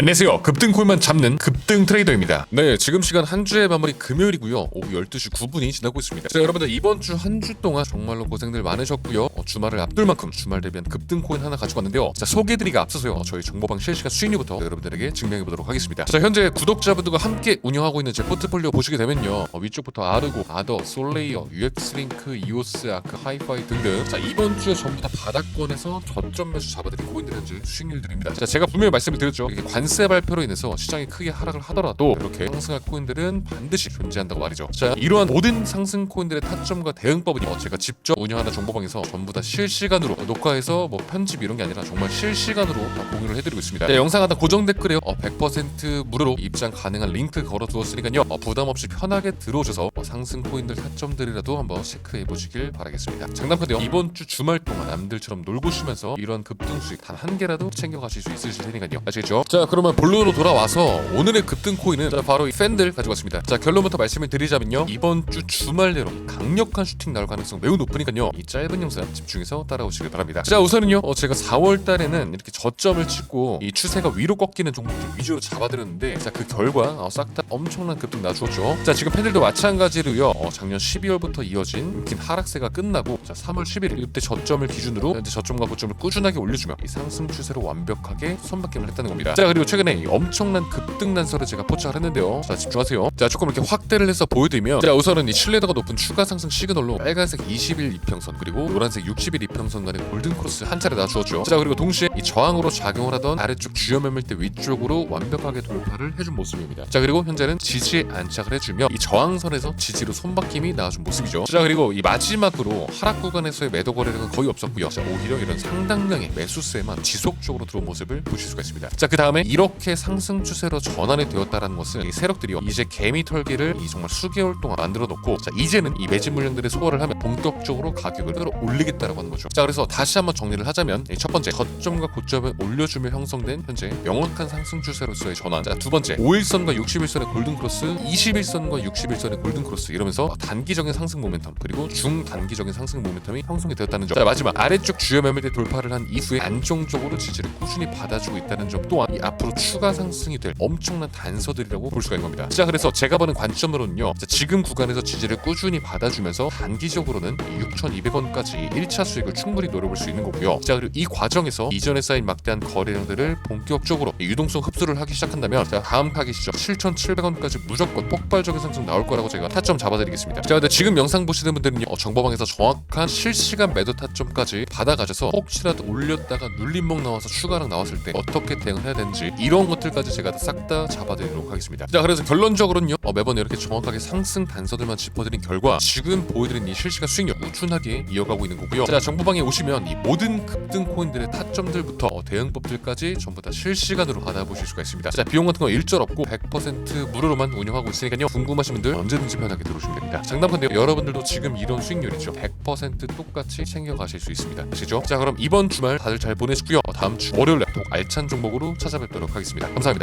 안녕하세요. 급등콜만 잡는 급등 트레이더입니다. 네, 지금 시간 한 주의 마무리 금요일이고요. 오후 12시 9분이 지나고 있습니다. 자, 여러분들 이번 주 한 주 동안 정말로 고생들 많으셨고요. 어, 주말을 앞둘 만큼 주말 대비한 급등 코인 하나 가지고 왔는데요. 자, 소개드리기가 앞서서요. 저희 정보방 실시간 수익률부터 여러분들에게 증명해 보도록 하겠습니다. 자, 현재 구독자분들과 함께 운영하고 있는 제 포트폴리오 보시게 되면요. 어, 위쪽부터 아르고, 아더, 솔레이어, UX링크, 이오스, 아크, 하이파이 등등. 자, 이번 주에 전부 다 바닥권에서 저점 매수 잡아드린 코인들 현재 수익률들입니다. 자, 제가 분명히 말씀을 드렸죠. 이게 관세 발표로 인해서 시장이 크게 하락을 하더라도 이렇게 상승할 코인들은 반드시 존재한다고 말이죠. 자, 이러한 모든 상승 코인들의 타점과 대응법은 어, 제가 직접 운영하는 정보방에서 전부 다 실시간으로 녹화해서 뭐 편집 이런 게 아니라 정말 실시간으로 다 공유를 해드리고 있습니다. 자, 영상 하나 고정 댓글에 어, 100% 무료로 입장 가능한 링크 걸어두었으니까요. 어, 부담 없이 편하게 들어오셔서 어, 상승 코인들 타점들이라도 한번 체크해 보시길 바라겠습니다. 장담컨대요. 이번 주 주말 동안 남들처럼 놀고 쉬면서 이런 급등 수익 단 한 개라도 챙겨가실 수 있으실 테니까요. 아시겠죠? 자, 그 러면 본론으로 돌아와서 오늘의 급등 코인은 자, 바로 이 팬들 가지고 왔습니다. 자, 결론부터 말씀을 드리자면요. 이번 주 주말 내로 강력한 슈팅 나올 가능성 매우 높으니까요. 이 짧은 영상 집중해서 따라오시길 바랍니다. 자, 우선은요. 어, 제가 4월 달에는 이렇게 저점을 찍고 이 추세가 위로 꺾이는 종목들 위주로 잡아드렸는데 자, 그 결과 어, 싹다 엄청난 급등 나주었죠. 자, 지금 팬들도 마찬가지로요. 어, 작년 12월부터 이어진 긴 하락세가 끝나고 자, 3월 11일 이때 저점을 기준으로 현재 저점과 고점을 꾸준하게 올려주며 이 상승 추세로 완벽하게 손바뀜을 했다는 겁니다. 자, 그리고 최근에 이 엄청난 급등 난서를 제가 포착을 했는데요. 자, 집중하세요. 자, 조금 이렇게 확대를 해서 보여드리면 자, 우선은 이 신뢰도가 높은 추가 상승 시그널로 빨간색 20일 이평선 그리고 노란색 60일 이평선 간의 골든 크로스 한 차례 놔주었죠. 자, 그리고 동시에 이 저항으로 작용을 하던 아래쪽 주요 매물대 위쪽으로 완벽하게 돌파를 해준 모습입니다. 자, 그리고 현재는 지지에 안착을 해주며 이 저항선에서 지지로 손바뀜이 나와준 모습이죠. 자, 그리고 이 마지막으로 하락 구간에서의 매도 거래량은 거의 없었고요. 자, 오히려 이런 상당량의 매수세만 지속적으로 들어온 모습을 보실 수가 있습니다. 자, 그 다음에 이렇게 상승 추세로 전환이 되었다는 것은 이 세력들이요 이제 개미 털기를 이 정말 수개월 동안 만들어 놓고 자 이제는 이 매집 물량들의 소화를 하면 본격적으로 가격을 끌어올리겠다라고 하는 거죠. 자 그래서 다시 한번 정리를 하자면 이첫 번째 저점과 고점을 올려주며 형성된 현재 명확한 상승 추세로서의 전환. 자두 번째 5일선과 60일선의 골든 크로스, 21선과 61선의 골든 크로스 이러면서 단기적인 상승 모멘텀 그리고 중단기적인 상승 모멘텀이 형성이 되었다는 점. 자 마지막 아래쪽 주요 매물대 돌파를 한 이후에 안정적으로 지지를 꾸준히 받아주고 있다는 점 또한 이 앞으로 추가 상승이 될 엄청난 단서들이라고 볼 수가 있는 겁니다. 자 그래서 제가 보는 관점으로는요. 자, 지금 구간에서 지지를 꾸준히 받아주면서 단기적으로는 6,200원까지 1차 수익을 충분히 노려볼 수 있는 거고요. 자 그리고 이 과정에서 이전에 쌓인 막대한 거래량들을 본격적으로 유동성 흡수를 하기 시작한다면 자 다음 타깃이죠. 7,700원까지 무조건 폭발적인 상승 나올 거라고 제가 타점 잡아드리겠습니다. 자 근데 지금 영상 보시는 분들은요. 어, 정보방에서 정확한 실시간 매도 타점까지 받아가셔서 혹시라도 올렸다가 눌림목 나와서 추가랑 나왔을 때 어떻게 대응을 해야 되는지 이런 것들까지 제가 싹다 잡아드리도록 하겠습니다. 자 그래서 결론적으로는요. 어, 매번 이렇게 정확하게 상승 단서들만 짚어드린 결과 지금 보여드린 이 실시간 수익률 꾸준하게 이어가고 있는 거고요. 자 정보방에 오시면 이 모든 급등 코인들의 타점들부터 어, 대응법들까지 전부 다 실시간으로 받아보실 수가 있습니다. 자 비용 같은 거 일절 없고 100% 무료로만 운영하고 있으니까요. 궁금하신 분들 언제든지 편하게 들어오시면 됩니다. 장담컨대요. 여러분들도 지금 이런 수익률이죠. 100% 똑같이 챙겨가실 수 있습니다. 아시죠? 자 그럼 이번 주말 다들 잘 보내시고요. 어, 다음 주 월요일에 또 알찬 종목으로 찾아뵙 하겠습니다. 감사합니다.